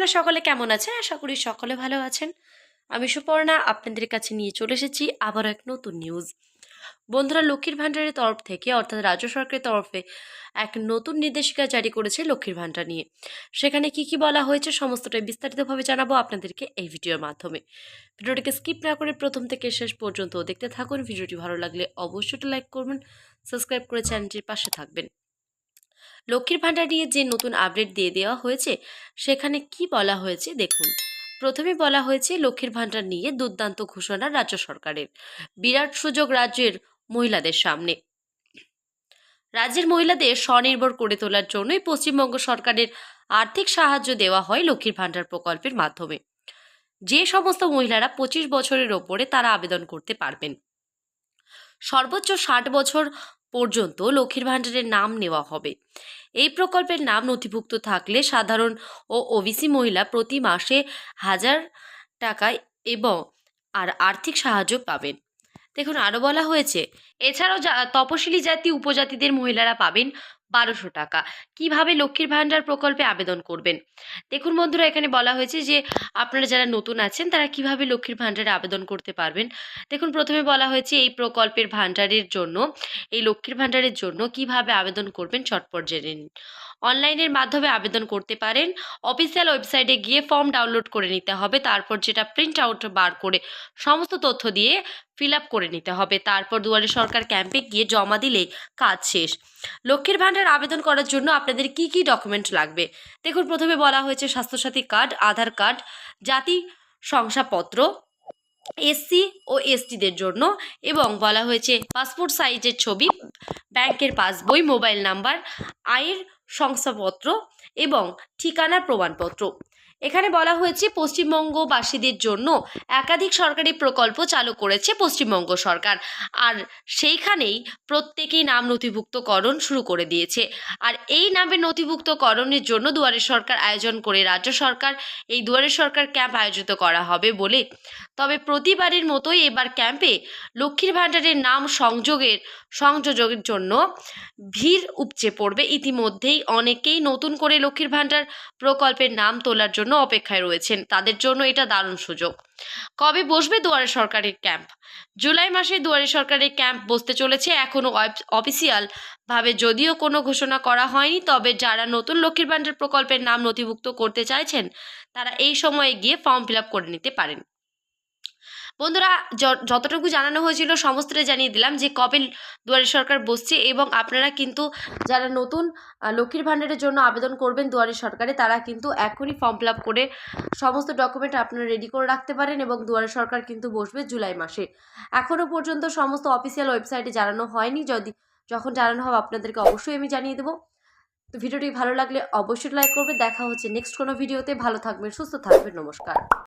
আপনারা সকলে কেমন আছেন? আশা করি সকলে ভালো আছেন। আমি সুপর্ণা, আপনাদের কাছে নিয়ে চলে এসেছি আবার এক নতুন নিউজ বন্ধুরা, লক্ষ্মীর ভাণ্ডারের তরফ থেকে, অর্থাৎ রাজ্য সরকারের তরফে এক নতুন নির্দেশিকা জারি করেছে লক্ষ্মীর ভাণ্ডার নিয়ে। সেখানে কি কি বলা হয়েছে সমস্তটাই বিস্তারিতভাবে জানাব আপনাদেরকে এই ভিডিওর মাধ্যমে। ভিডিওটিকে স্কিপ না করে প্রথম থেকে শেষ পর্যন্ত দেখতে থাকুন। ভিডিওটি ভালো লাগলে অবশ্যই লাইক করবেন সাবস্ক্রাইব করে চ্যানেলটির পাশে থাকবেন। লক্ষ্মীর ভাণ্ডার নিয়ে যে নতুন আপডেট দিয়ে দেওয়া হয়েছে, সেখানে কি বলা হয়েছে দেখুন। প্রথমে বলা হয়েছে লক্ষ্মীর ভাণ্ডার নিয়ে দুর্দান্ত ঘোষণা রাজ্য সরকারের। বিরাট সুযোগ রাজ্যের মহিলাদের সামনে। রাজ্যের মহিলাদের স্বনির্ভর করে তোলার জন্যই পশ্চিমবঙ্গ সরকারের আর্থিক সাহায্য দেওয়া হয় লক্ষ্মীর ভাণ্ডার প্রকল্পের মাধ্যমে। যে সমস্ত মহিলারা পঁচিশ বছরের ওপরে তারা আবেদন করতে পারবেন। সর্বোচ্চ ষাট বছর পর্যন্ত লক্ষ্মীর ভাণ্ডারের নাম নেওয়া হবে। এই প্রকল্পের নাম নথিভুক্ত থাকলে সাধারণ ও ওবিসি মহিলা প্রতি মাসে হাজার টাকা এবং আর আর্থিক সাহায্য পাবেন। দেখুন আরও বলা হয়েছে, এছাড়াও তপশিলি জাতি উপজাতিদের মহিলারা পাবেন বারোশো টাকা। কীভাবে লক্ষ্মীর ভাণ্ডার প্রকল্পে আবেদন করবেন? দেখুন বন্ধুরা, এখানে বলা হয়েছে যে, আপনারা যারা নতুন আছেন, তারা কীভাবে লক্ষ্মীর ভাণ্ডারে আবেদন করতে পারবেন? দেখুন, প্রথমে বলা হয়েছে এই প্রকল্পের ভাণ্ডারের জন্য, এই লক্ষ্মীর ভাণ্ডারের জন্য কীভাবে আবেদন করবেন চটপট জেনে নিন। অনলাইনের মাধ্যমে আবেদন করতে পারেন। অফিসিয়াল ওয়েবসাইটে গিয়ে ফর্ম ডাউনলোড করে নিতে হবে। তারপর যেটা প্রিন্ট আউট বার করে সমস্ত তথ্য দিয়ে ফিল করে নিতে হবে। তারপর দুয়ারে সরকার ক্যাম্পে গিয়ে জমা দিলেই কাজ শেষ। লক্ষ্মীর ভাণ্ডার আবেদন করার জন্য আপনাদের কি কি ডকুমেন্ট লাগবে? দেখুন, প্রথমে বলা হয়েছে স্বাস্থ্যসাথী কার্ড, আধার কার্ড, জাতি শংসাপত্র, এসসি ও এসটিদের জন্য এবং বলা হয়েছে পাসপোর্ট সাইজের ছবি, ব্যাংকের পাসবই, মোবাইল নাম্বার, আয়ের শংসাপত্র এবং ঠিকানার প্রমাণপত্র। এখানে বলা হয়েছে পশ্চিমবঙ্গবাসীদের জন্য একাধিক সরকারি প্রকল্প চালু করেছে পশ্চিমবঙ্গ সরকার। আর সেইখানেই প্রত্যেকেই নাম নথিভুক্তকরণ শুরু করে দিয়েছে। আর এই নামের নথিভুক্তকরণের জন্য দুয়ারে সরকার আয়োজন করে রাজ্য সরকার এই দুয়ারে সরকার ক্যাম্প আয়োজিত করা হবে বলে। তবে প্রতিবারের মতোই এবার ক্যাম্পে লক্ষ্মীর ভাণ্ডারের নাম সংযোগের সংযোজকের জন্য ভিড় উপচে পড়বে। ইতিমধ্যেই অনেকেই নতুন করে লক্ষ্মীর ভাণ্ডার প্রকল্পের নাম তোলার জন্য অপেক্ষায় রয়েছেন। তাদের জন্য এটা দারুণ সুযোগ। কবে বসবে দুয়ারে সরকারের ক্যাম্প? জুলাই মাসে দুয়ারে সরকারের ক্যাম্প বসতে চলেছে এখনও অফিসিয়াল ভাবে। যদিও কোনো ঘোষণা করা হয়নি, তবে যারা নতুন লক্ষ্মীর ভাণ্ডার প্রকল্পের নাম নথিভুক্ত করতে চাইছেন, তারা এই সময়ে গিয়ে ফর্ম ফিল করে নিতে পারেন। বন্ধুরা যতটুকু জানানো হয়েছিল সমস্তটা জানিয়ে দিলাম যে কবে দুয়ারে সরকার বসছে এবং আপনারা কিন্তু যারা নতুন লক্ষ্মীর ভাণ্ডারের জন্য আবেদন করবেন দুয়ারে সরকারে, তারা কিন্তু এখনই ফর্ম ফিল করে সমস্ত ডকুমেন্ট আপনারা রেডি করে রাখতে পারেন এবং দুয়ারে সরকার কিন্তু বসবে জুলাই মাসে। এখনও পর্যন্ত সমস্ত অফিসিয়াল ওয়েবসাইটে জানানো হয়নি, যদি যখন জানানো হবে আপনাদেরকে অবশ্যই আমি জানিয়ে দেবো। তো ভিডিওটি ভালো লাগলে অবশ্যই লাইক করবে দেখা হচ্ছে নেক্সট কোনো ভিডিওতে, ভালো থাকবেন, সুস্থ থাকবেন, নমস্কার।